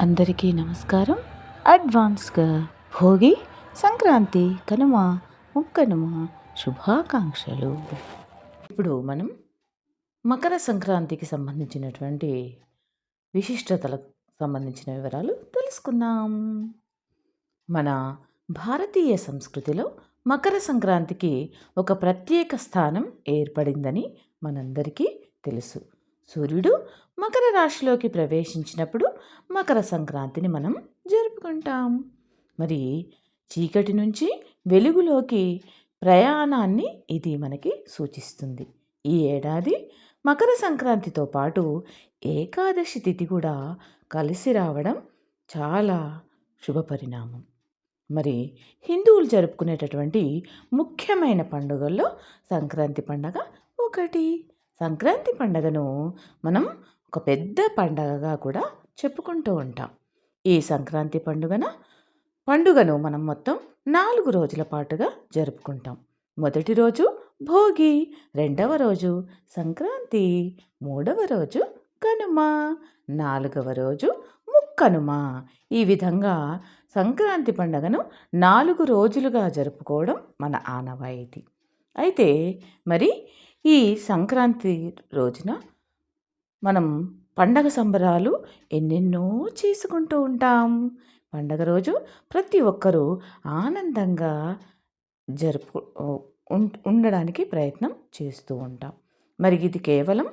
అందరికీ నమస్కారం. అడ్వాన్స్గా భోగి సంక్రాంతి కనుమ ముక్కనుమ శుభాకాంక్షలు. ఇప్పుడు మనం మకర సంక్రాంతికి సంబంధించినటువంటి విశిష్టతలకు సంబంధించిన వివరాలు తెలుసుకుందాం. మన భారతీయ సంస్కృతిలో మకర సంక్రాంతికి ఒక ప్రత్యేక స్థానం ఏర్పడిందని మనందరికీ తెలుసు. సూర్యుడు మకర రాశిలోకి ప్రవేశించినప్పుడు మకర సంక్రాంతిని మనం జరుపుకుంటాం. మరి చీకటి నుంచి వెలుగులోకి ప్రయాణాన్ని ఇది మనకి సూచిస్తుంది. ఈ ఏడాది మకర సంక్రాంతితో పాటు ఏకాదశి తిథి కూడా కలిసి రావడం చాలా శుభపరిణామం మరి హిందువులు జరుపుకునేటటువంటి ముఖ్యమైన పండుగల్లో సంక్రాంతి పండగ ఒకటి. సంక్రాంతి పండగను మనం ఒక పెద్ద పండగగా కూడా చెప్పుకుంటూ ఉంటాం. ఈ సంక్రాంతి పండుగన పండుగను మనం మొత్తం నాలుగు రోజుల పాటుగా జరుపుకుంటాం. మొదటి రోజు భోగి రెండవ రోజు సంక్రాంతి మూడవ రోజు కనుమ నాలుగవ రోజు ముక్కనుమ. ఈ విధంగా సంక్రాంతి పండుగను నాలుగు రోజులుగా జరుపుకోవడం మన ఆనవాయితీ. అయితే మరి ఈ సంక్రాంతి రోజున మనం పండగ సంబరాలు ఎన్నెన్నో చేసుకుంటూ ఉంటాం. పండగ రోజు ప్రతి ఒక్కరూ ఆనందంగా జరుపు ఉండడానికి ప్రయత్నం చేస్తూ ఉంటాం. మరి ఇది కేవలం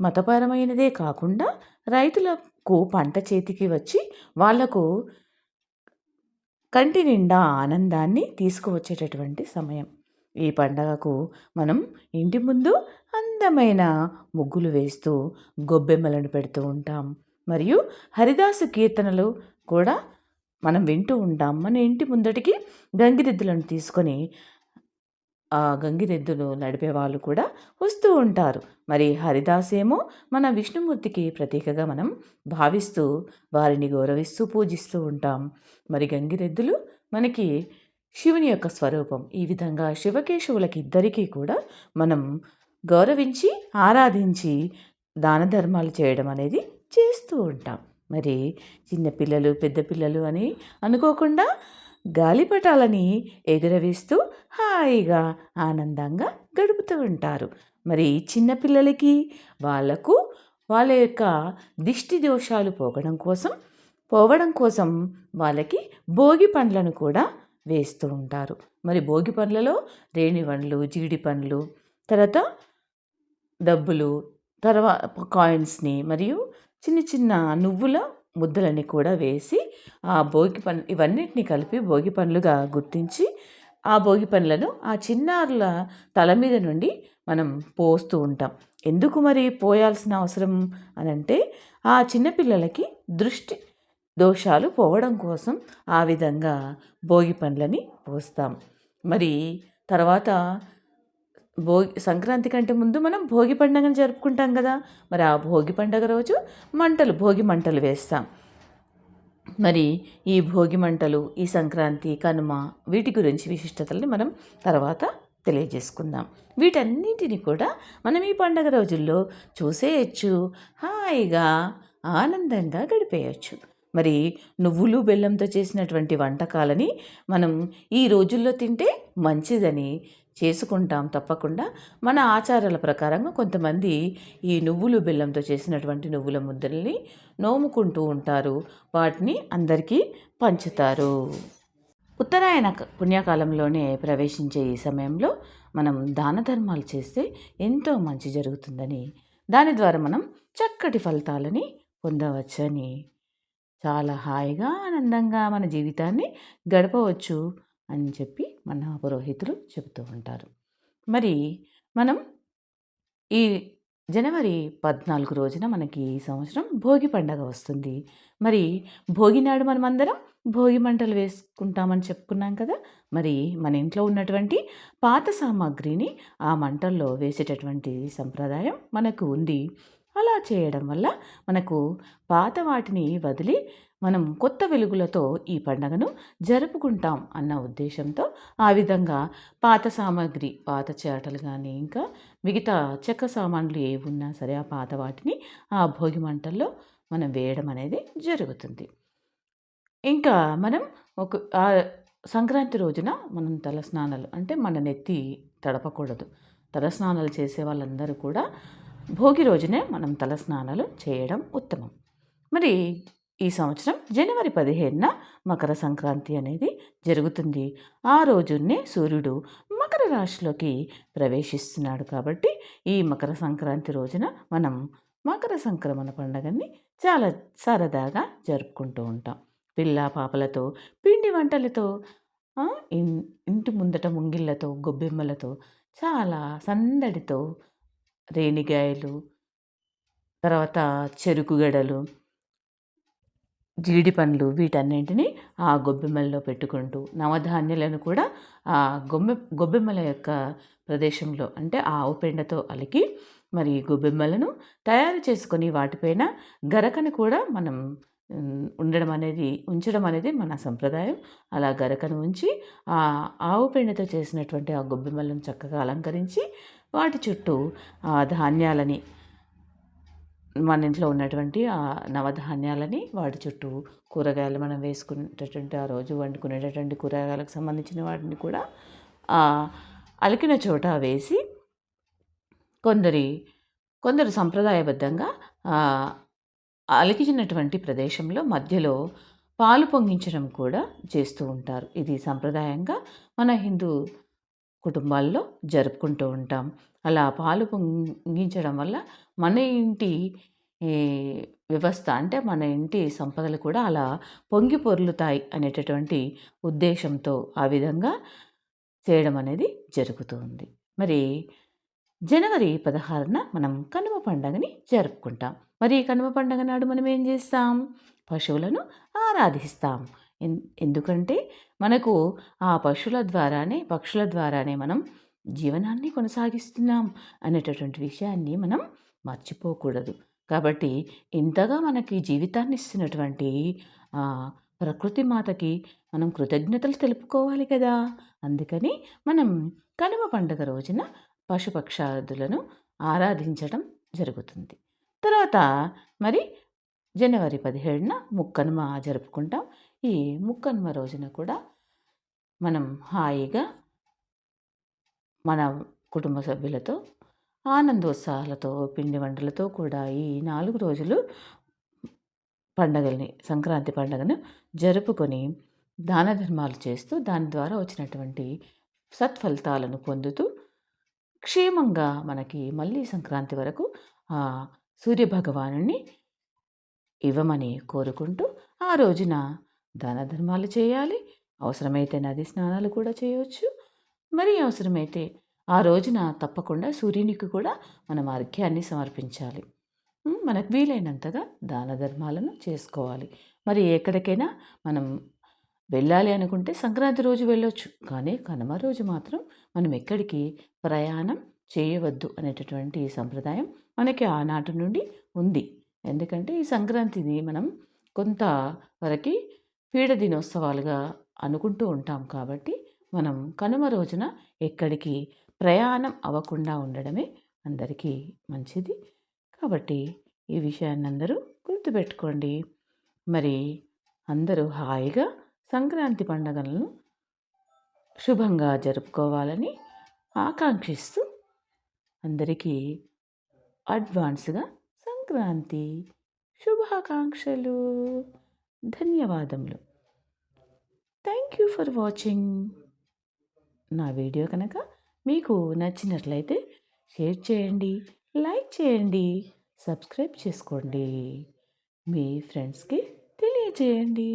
మతపరమైనదే కాకుండా రైతులకు పంట చేతికి వచ్చి వాళ్ళకు కంటి నిండా ఆనందాన్ని తీసుకువచ్చేటటువంటి సమయం. ఈ పండగకు మనం ఇంటి ముందు అందమైన ముగ్గులు వేస్తూ గొబ్బెమ్మలను పెడుతూ ఉంటాం. మరియు హరిదాసు కీర్తనలు కూడా మనం వింటూ ఉంటాం. మన ఇంటి ముందటికి గంగిరెద్దులను తీసుకొని ఆ గంగిరెద్దులు నడిపే వాళ్ళు కూడా వస్తూ ఉంటారు. మరి హరిదాస్ ఏమో మన విష్ణుమూర్తికి ప్రతీకగా మనం భావిస్తూ వారిని గౌరవిస్తూ పూజిస్తూ ఉంటాం. మరి గంగిరెద్దులు మనకి శివుని యొక్క స్వరూపం. ఈ విధంగా శివకేశవులకి ఇద్దరికీ కూడా మనం గౌరవించి ఆరాధించి దాన ధర్మాలు చేయడం అనేది చేస్తూ ఉంటాం. మరి చిన్నపిల్లలు పెద్ద పిల్లలు అని అనుకోకుండా గాలిపటాలని ఎగురవేస్తూ హాయిగా ఆనందంగా గడుపుతూ ఉంటారు. మరి చిన్నపిల్లలకి వాళ్ళకు వాళ్ళ యొక్క దిష్టి దోషాలు పోగడం కోసం పోవడం కోసం వాళ్ళకి భోగి పండ్లను కూడా వేస్తూ ఉంటారు. మరి భోగి పండ్లలో రేణి పండ్లు జీడి పండ్లు తర్వాత డబ్బులు తర్వాత కాయిన్స్ని మరియు చిన్న చిన్న నువ్వుల ముద్దలని కూడా వేసి ఆ భోగి పన్ ఇవన్నిటిని కలిపి భోగి పండ్లుగా గుర్తించి ఆ భోగి పండ్లను ఆ చిన్నారుల తల మీద నుండి మనం పోస్తూ ఉంటాం. ఎందుకు మరి పోయాల్సిన అవసరం అని అంటే ఆ చిన్నపిల్లలకి దృష్టి దోషాలు పోవడం కోసం ఆ విధంగా భోగి పండ్లని పోస్తాం. మరి తర్వాత భోగి సంక్రాంతి కంటే ముందు మనం భోగి పండుగను జరుపుకుంటాం కదా! మరి ఆ భోగి పండుగ రోజు మంటలు భోగి మంటలు వేస్తాం. మరి ఈ భోగి మంటలు ఈ సంక్రాంతి కనుమ వీటి గురించి విశిష్టతల్ని మనం తర్వాత తెలియజేసుకుందాం. వీటన్నిటిని కూడా మనం ఈ పండగ రోజుల్లో చూసేయచ్చు. హాయిగా ఆనందంగా గడిపేయచ్చు. మరి నువ్వులు బెల్లంతో చేసినటువంటి వంటకాలని మనం ఈ రోజుల్లో తింటే మంచిదని చేసుకుంటాం తప్పకుండా. మన ఆచారాల ప్రకారంగా కొంతమంది ఈ నువ్వులు బెల్లంతో చేసినటువంటి నువ్వుల ముద్దల్ని నోముకుంటూ ఉంటారు. వాటిని అందరికీ పంచుతారు. ఉత్తరాయణ పుణ్యకాలంలోనే ప్రవేశించే ఈ సమయంలో మనం దాన ధర్మాలు చేస్తే ఎంతో మంచి జరుగుతుందని. దాని ద్వారా మనం చక్కటి ఫలితాలని పొందవచ్చని. చాలా హాయిగా ఆనందంగా మన జీవితాన్ని గడపవచ్చు అని చెప్పి మన పురోహితులు చెబుతూ ఉంటారు. మరి మనం ఈ జనవరి పద్నాలుగు రోజున మనకి ఈ సంవత్సరం భోగి పండగ వస్తుంది. మరి భోగి నాడు మనం అందరం భోగి మంటలు వేసుకుంటామని చెప్పుకున్నాం కదా! మరి మన ఇంట్లో ఉన్నటువంటి పాత సామాగ్రిని ఆ మంటల్లో వేసేటటువంటి సంప్రదాయం మనకు ఉంది. అలా చేయడం వల్ల మనకు పాత వాటిని వదిలి మనం కొత్త వెలుగులతో ఈ పండగను జరుపుకుంటాం అన్న ఉద్దేశంతో ఆ విధంగా పాత సామాగ్రి పాత చేటలు కానీ ఇంకా మిగతా చెక్క సామాన్లు ఏ ఉన్నా సరే ఆ పాత వాటిని ఆ భోగి మంటల్లో మనం వేయడం అనేది జరుగుతుంది. ఇంకా మనం ఒక ఆ సంక్రాంతి రోజున మనం తలస్నానాలు అంటే మన నెత్తి తడపకూడదు. తలస్నానాలు చేసే వాళ్ళందరూ కూడా భోగి రోజునే మనం తలస్నానాలు చేయడం ఉత్తమం. మరి ఈ సంవత్సరం జనవరి పదిహేనున మకర సంక్రాంతి అనేది జరుగుతుంది. ఆ రోజునే సూర్యుడు మకర రాశిలోకి ప్రవేశిస్తున్నాడు కాబట్టి ఈ మకర సంక్రాంతి రోజున మనం మకర సంక్రమణ పండుగని చాలా సరదాగా జరుపుకుంటూ ఉంటాం. పిల్ల పాపలతో పిండి వంటలతో ఇంటి ముందట ముంగిళ్ళతో గొబ్బెమ్మలతో చాలా సందడితో రేణిగాయలు తర్వాత చెరుకు గడలు జీడి పండ్లు వీటన్నింటినీ ఆ గొబ్బెమ్మల్లో పెట్టుకుంటూ నవధాన్యాలను కూడా ఆ గొమ్మె గొబ్బెమ్మల యొక్క ప్రదేశంలో అంటే ఆవు పెండతో అలికి మరి గొబ్బెమ్మలను తయారు చేసుకొని వాటిపైన గరకను కూడా మనం ఉండడం అనేది ఉంచడం అనేది మన సంప్రదాయం. అలా గరకను ఉంచి ఆ ఆవు పెండతో చేసినటువంటి ఆ గొబ్బెమ్మలను చక్కగా అలంకరించి వాటి చుట్టూ ఆ ధాన్యాలని మన ఇంట్లో ఉన్నటువంటి ఆ నవధాన్యాలని వాటి చుట్టూ కూరగాయలు మనం వేసుకునేటటువంటి ఆ రోజు వండుకునేటటువంటి కూరగాయలకు సంబంధించిన వాటిని కూడా అలికిన చోట వేసి కొందరి కొందరు సంప్రదాయబద్ధంగా అలికిచినటువంటి ప్రదేశంలో మధ్యలో పాలు పొంగించడం కూడా చేస్తూ ఉంటారు. ఇది సంప్రదాయంగా మన హిందూ కుటుంబాల్లో జరుపుకుంటూ ఉంటాం. అలా పాలు పొంగించడం వల్ల మన ఇంటి వ్యవస్థ అంటే మన ఇంటి సంపదలు కూడా అలా పొంగి పొర్లుతాయి అనేటటువంటి ఉద్దేశంతో ఆ విధంగా చేయడం అనేది జరుగుతుంది. మరి జనవరి పదహారున మనం కనుమ పండగని జరుపుకుంటాం. మరి కనుమ పండగ నాడు మనం ఏం చేస్తాం? పశువులను ఆరాధిస్తాం. ఎందుకంటే మనకు ఆ పశువుల ద్వారానే పక్షుల ద్వారానే మనం జీవనాన్ని కొనసాగిస్తున్నాం అనేటటువంటి విషయాన్ని మనం మర్చిపోకూడదు. కాబట్టి ఇంతగా మనకి జీవితాన్ని ఇస్తున్నటువంటి ప్రకృతి మాతకి మనం కృతజ్ఞతలు తెలుపుకోవాలి కదా! అందుకని మనం కనుమ పండుగ రోజున పశుపక్షాదులను ఆరాధించడం జరుగుతుంది. తర్వాత మరి జనవరి పదిహేడున ముక్కనుమ జరుపుకుంటాం. ఈ ముక్కనుమ రోజున కూడా మనం హాయిగా మన కుటుంబ సభ్యులతో ఆనందోత్సాహాలతో పిండి వంటలతో కూడా ఈ నాలుగు రోజులు పండగల్ని సంక్రాంతి పండుగను జరుపుకొని దాన ధర్మాలు చేస్తూ దాని ద్వారా వచ్చినటువంటి సత్ఫలితాలను పొందుతూ క్షేమంగా మనకి మళ్ళీ సంక్రాంతి వరకు ఆ సూర్యభగవాను ఇవ్వమని కోరుకుంటూ ఆ రోజున దాన ధర్మాలు చేయాలి. అవసరమైతే నది స్నానాలు కూడా చేయవచ్చు మరి అవసరమైతే ఆ రోజున తప్పకుండా సూర్యునికి కూడా మనం అర్ఘ్యాన్ని సమర్పించాలి. మనకు వీలైనంతగా దాన ధర్మాలను చేసుకోవాలి. మరి ఎక్కడికైనా మనం వెళ్ళాలి అనుకుంటే సంక్రాంతి రోజు వెళ్ళొచ్చు. కానీ కనుమ రోజు మాత్రం మనం ఎక్కడికి ప్రయాణం చేయవద్దు అనేటటువంటి సంప్రదాయం మనకి ఆనాటి నుండి ఉంది. ఎందుకంటే ఈ సంక్రాంతిని మనం కొంత వరకు పీడ దినోత్సవాలుగా అనుకుంటూ ఉంటాం కాబట్టి మనం కనుమ రోజున ఎక్కడికి ప్రయాణం అవ్వకుండా ఉండడమే అందరికీ మంచిది. కాబట్టి ఈ విషయాన్ని అందరూ గుర్తుపెట్టుకోండి. మరి అందరూ హాయిగా సంక్రాంతి పండుగలను శుభంగా జరుపుకోవాలని ఆకాంక్షిస్తూ అందరికీ అడ్వాన్స్గా సంక్రాంతి శుభాకాంక్షలు. ధన్యవాదములు. థ్యాంక్ యూ ఫర్ వాచింగ్ నా వీడియో కనుక మీకు నచ్చినట్లయితే షేర్ చేయండి లైక్ చేయండి సబ్స్క్రైబ్ చేసుకోండి. మీ ఫ్రెండ్స్కి తెలియజేయండి.